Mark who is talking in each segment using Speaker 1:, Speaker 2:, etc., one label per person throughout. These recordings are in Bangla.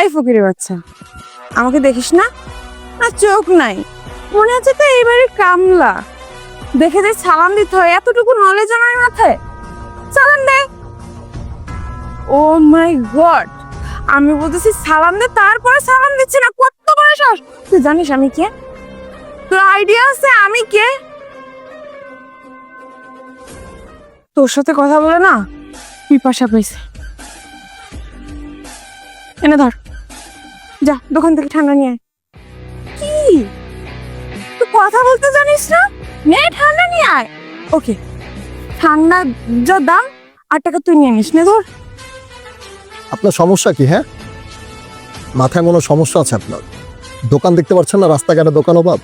Speaker 1: এই ফকিরের বাচ্চা, আমাকে দেখিস না? আর চোখ নাই। মনে হচ্ছে তো এইবারে কামলা। দেখে যে সালাম দিতে হয়, এতটুকু নলেজ আমার মাথায়। সালাম দে। ও মাই গড, আমি বলতেছি সালাম দে, তারপরে সালাম দিচ্ছি না, কত বড় সাহস। তুই জানিস আমি কে? তোর আইডিয়া আছে, আমি কে? তোর সাথে কথা বলে না, পিপাসা পেয়েছে এনে ধর। যা দোকান থেকে ঠান্ডা নিয়ে আয়। কি? তুই কথা বলতে জানিস না? নে ঠান্ডা নিয়ে আয়। ওকে ঠান্ডা যা দাম আট টাকা তুই নিয়ে নিস নে ধর।
Speaker 2: আপনার সমস্যা কি হ্যাঁ? মাথায় কোনো সমস্যা আছে আপনার। দোকান দেখতে পাচ্ছেন না রাস্তাঘাটে দোকান অভাব।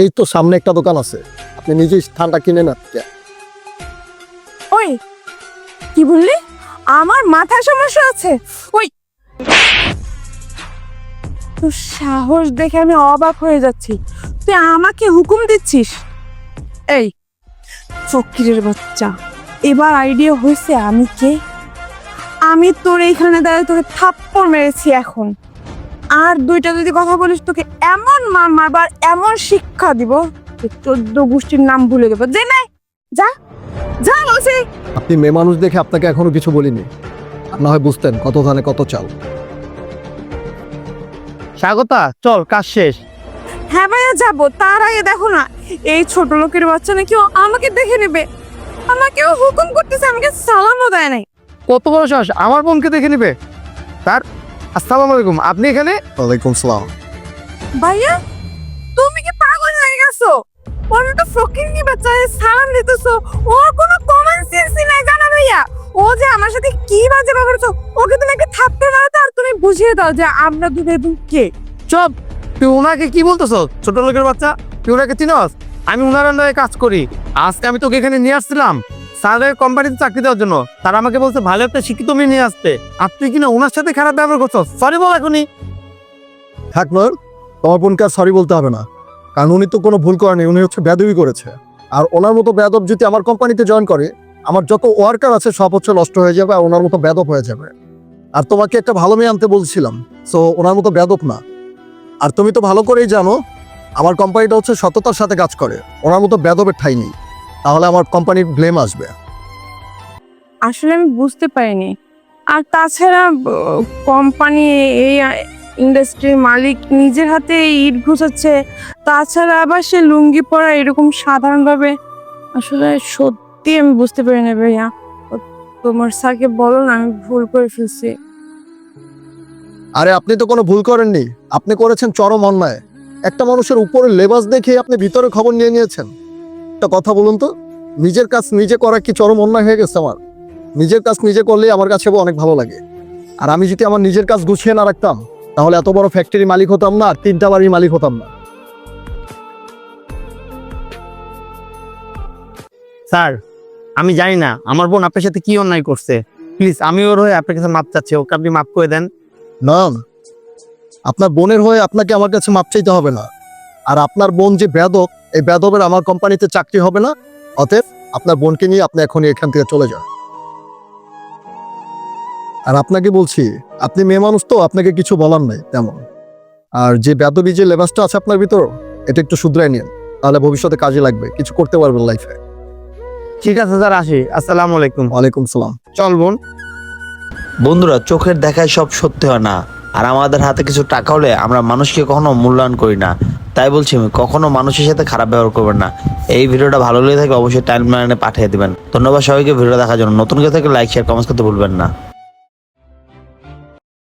Speaker 2: এই তো সামনে একটা দোকান আছে। আপনি নিজেই ঠান্ডা কিনে না
Speaker 1: ওই কি বললি? আমার মাথায় সমস্যা আছে। ওই। তোর সাহস দেখে আমি অবাক হয়ে যাচ্ছি। তুই আমাকে হুকুম দিচ্ছিস? এই, ফকিরের বাচ্চা, এবার আইডিয়া হয়েছে আমি কে? আমি তোর এইখানে দাঁড়িয়ে তোকে থাপ্পড় মেরেছি এখন। আর দুইটা যদি কথা বলিস, তোকে এমন মার মারবার এমন শিক্ষা দিব চোদ্দ গোষ্ঠীর নাম ভুলে দেবো যে নাই যা যা বলছি।
Speaker 2: আপনি মেয়ে মানুষ দেখে আপনাকে এখনও কিছু বলিনি। না হয় বুঝতেন কত ধানে কত চাল।
Speaker 3: স্বাগতা চল কাজ শেষ।
Speaker 1: হ্যাঁ ভাইয়া যাব। তার আগে দেখো না এই ছোট লোকের বাচ্চা নাকি ও আমাকে দেখে নেবে। আমাকেও হুকুম করতেছে আমাকে সালামও দেয় নাই।
Speaker 3: কত বড় সাহস আমার বোনকে দেখে নিবে? তার আসসালামু আলাইকুম আপনি এখানে?
Speaker 2: ওয়ালাইকুম সালাম।
Speaker 1: ভাইয়া তুমি কি পাগল হয়ে গেছো? ওর তো ফকির কি বাচ্চা এ সালাম দিতেছো। ওর কোনো কমন সেন্সই নাই জানা ভাইয়া? ও যে আমার সাথে কি বাজে ব্যবহার করছ ওকে তুমি একটা থাপ্পড় মারো তুমি বুঝিয়ে দাও যে আমরা দুটো এবং কে।
Speaker 3: চপ! তুই ওনাকে কি বলতেছো? ছোট লোকের বাচ্চা তুই ওনাকে চিনস? আমি ওনার আন্ডারে কাজ করি। আজকে আমি তোকে এখানে নিয়ে আসছিলাম। স্যারের কোম্পানিতে চাকরি দেওয়ার জন্য। তারা আমাকে বলছে ভালো একটা শিক্ষিত মেয়ে নিয়ে আসতে। আর তুই কিনা ওনার সাথে খারাপ ব্যবহার করছ সরি বল এখনই।
Speaker 2: থাক তোমার বোনকে আর সরি বলতে হবে না। কারণ উনি তো কোনো ভুল করেনি উনি হচ্ছে বেদবি করেছে। আর ওনার মতো বেদব যদি আমার কোম্পানিতে জয়েন করে আমার যত ওয়ার্কার আছে সব হচ্ছে নষ্ট হয়ে যাবে আর ওনার মতো বেদব হয়ে যাবে। আর তোমাকে একটা ভালো মেয়ে আনতে বলছিলাম। সো ওনার মতো বেদব না। আর তুমি তো ভালো করেই জানো, আমার কোম্পানিটা হচ্ছে সততার সাথে কাজ করে। ওনার মতো বেদবের ঠাই নেই। তাহলে আমার কোম্পানির ব্লেম আসবে।
Speaker 1: আসলে আমি বুঝতে পারিনি। আর তাছাড়া কোম্পানি, এই ইন্ডাস্ট্রির মালিক নিজের হাতে ইট ঘুষাচ্ছে, তাছাড়া আবার সে লুঙ্গি পরা এরকম সাধারণভাবে, আসলে সত্যি আমি বুঝতে পারি না ভাইয়া। তোমার স্যারকে বলো না আমি ভুল করে ফেলছি।
Speaker 2: আরে আপনি তো কোনো ভুল করেননি। আপনি করেছেন চরম অন্যায়। একটা মানুষের উপরে লেবাস দেখে আপনি ভিতরে খবর নিয়ে নিয়েছেন। একটা কথা বলুন তো নিজের কাজ নিজে করা কি চরম অন্যায় হয়ে গেছে আমার? নিজের কাজ নিজে করলে আমার কাছে অনেক ভালো লাগে। আর আমি যদি আমার নিজের কাজ গুছিয়ে না রাখতাম তাহলে এত বড় ফ্যাক্টরি মালিক হতাম না আর তিনটা বাড়ির মালিক হতাম না।
Speaker 3: স্যার আমি জানি না, আমার বোন আপনার সাথে কি অন্যায় করছে? প্লিজ আমি ওর হয়ে আপনার কাছে মাপ চাচ্ছি, ওকে আপনি মাফ করে দেন।
Speaker 2: না আপনার বোনের হয়ে আপনাকে আমার কাছে মাপ চাইতে হবে না। আর আপনার বোন যে বেদক এই বেদবের আমার কোম্পানিতে চাকরি হবে না, অতএব আপনার বোনকে নিয়ে আপনি এখনই এখান থেকে চলে যান। আর আপনাকে বলছি, আপনি মেয়ে মানুষ তো, আপনাকে কিছু বলার নাই, তেমন। আর যে বেদবি যে লেবাসটা আছে আপনার ভিতর, এটা একটু শুধরাই নিন, তাহলে ভবিষ্যতে কাজে লাগবে, কিছু করতে পারবেন লাইফে
Speaker 3: ঠিক আছে স্যার আসি। আসসালামু আলাইকুম।
Speaker 2: ওয়ালাইকুম সালাম।
Speaker 3: চল বোন।
Speaker 4: বন্ধুরা চোখের দেখায় সব সত্যি হয় না। আর আমাদের হাতে কিছু টাকা হলে আমরা মানুষকে কখনো মূল্যায়ন করি না। তাই বলছি আমি কখনো মানুষের সাথে খারাপ ব্যবহার করবেন না। এই ভিডিওটা ভালো লেগে থাকে অবশ্যই টাইম লাইনে পাঠিয়ে দিবেন। ধন্যবাদ সবাইকে ভিডিও দেখার জন্য। নতুন কেউ থেকে লাইক শেয়ার কমেন্টস করতে ভুলবেন না।